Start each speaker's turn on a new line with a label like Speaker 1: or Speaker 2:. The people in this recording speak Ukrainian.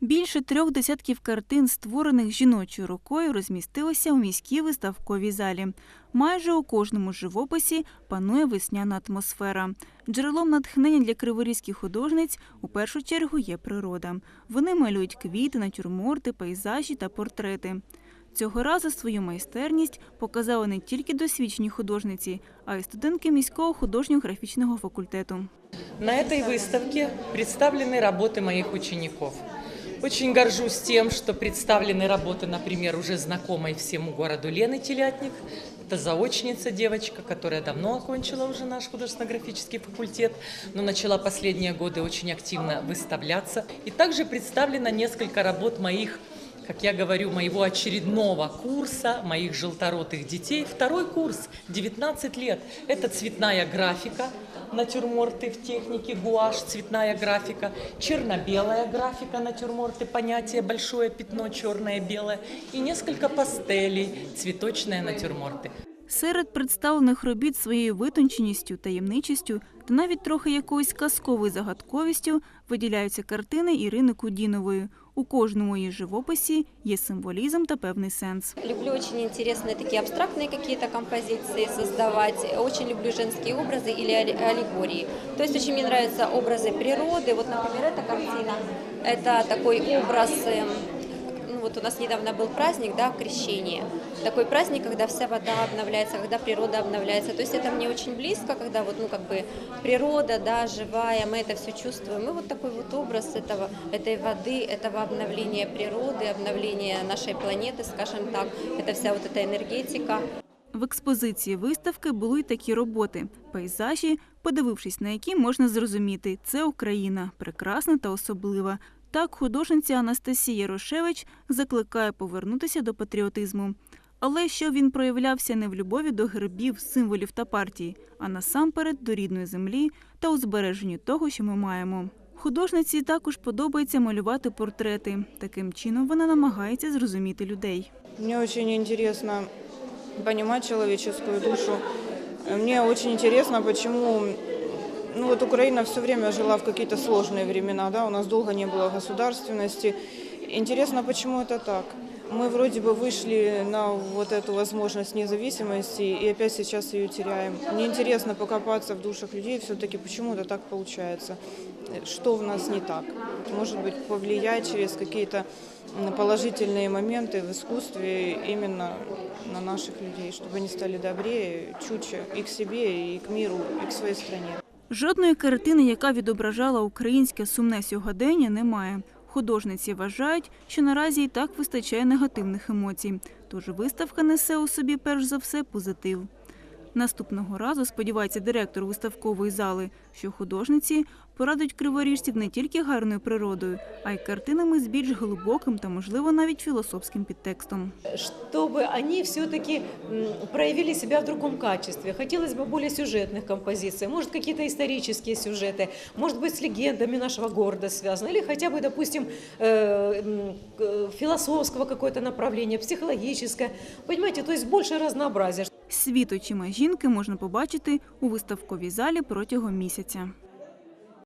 Speaker 1: Більше трьох десятків картин, створених жіночою рукою, розмістилося у міській виставковій залі. Майже у кожному живописі панує весняна атмосфера. Джерелом натхнення для криворізьких художниць у першу чергу є природа. Вони малюють квіти, натюрморти, пейзажі та портрети. Цього разу свою майстерність показали не тільки досвідчені художниці, а й студентки міського художньо-графічного факультету.
Speaker 2: На этой выставке представлены работы моих учеников. Очень горжусь тем, что представлены работы, например, уже знакомой всему городу Лены Телятник. Это заочница девочка, которая давно окончила уже наш художественно-графический факультет, но начала последние годы очень активно выставляться. И также представлено несколько работ моих как я говорю, моего очередного курса, моих желторотых детей. Второй курс, 19 лет. Это цветная графика, натюрморты в технике, гуашь, цветная графика, черно-белая графика, натюрморты, понятие большое пятно, черное, белое, и несколько пастелей, цветочные натюрморты.
Speaker 1: Серед представлених робіт своєю витонченістю, таємничістю та навіть трохи якоюсь казковою загадковістю виділяються картини Ірини Кудінової. У кожному її живописі є символізм та певний сенс.
Speaker 3: Люблю очень интересные такие абстрактные какие-то композиции создавать. Очень люблю женские образы или али- аллегории. То есть очень мне нравятся образы природы. Вот, например, эта картина, это такой образ, эм, ну вот у нас недавно был праздник, да, крещение. Такой праздник, когда вся вода обновляется, когда природа обновляется. То есть это мне очень близко, когда вот, ну, как бы природа, да, живая, мы это все чувствуем. И вот такой вот образ этого, этой воды, этого обновления природы, обновления нашей планеты, скажем так, это вся вот эта энергетика.
Speaker 1: В експозиції виставки були й такі роботи – пейзажі, подивившись на які можна зрозуміти – це Україна, прекрасна та особлива. Так художниця Анастасія Рошевич закликає повернутися до патріотизму. Але щоб він проявлявся не в любові до гербів, символів та партій, а насамперед до рідної землі та у збереженні того, що ми маємо. Художниці також подобається малювати портрети. Таким чином вона намагається зрозуміти людей.
Speaker 4: Мне очень интересно понимать человеческую душу. Мне очень интересно, почему ну вот Украина все время жила в какие-то сложные времена, да, у нас долго не было государственности. Интересно, почему это так? Мы вроде бы вышли на вот эту возможность независимости и опять сейчас ее теряем. Мне интересно покопаться в душах людей все-таки, почему это так получается, что в нас не так. Может быть, повлиять через какие-то м, положительные моменты в искусстве именно на наших людей, чтобы они стали добрее, чутче и к себе, и к миру, и к своей стране.
Speaker 1: Жодної картини, яка відображала українське сумне сьогодення, немає. Художниці вважають, що наразі і так вистачає негативних емоцій, тож виставка несе у собі перш за все позитив. Наступного разу сподівається директор виставкової зали, що художниці порадують криворіжців не тільки гарною природою, а й картинами з більш глибоким та, можливо, навіть філософським підтекстом.
Speaker 5: чтобы они все-таки проявили себя в другом качестве. Хотелось бы более сюжетных композиций, может какие-то исторические сюжеты, может быть с легендами нашего города связано, или хотя бы, допустим, э, м, к- философского какое-то направление, психологическое. Понимаете, то есть больше разнообразия.
Speaker 1: Світ очима жінки можна побачити у виставковій залі протягом місяця.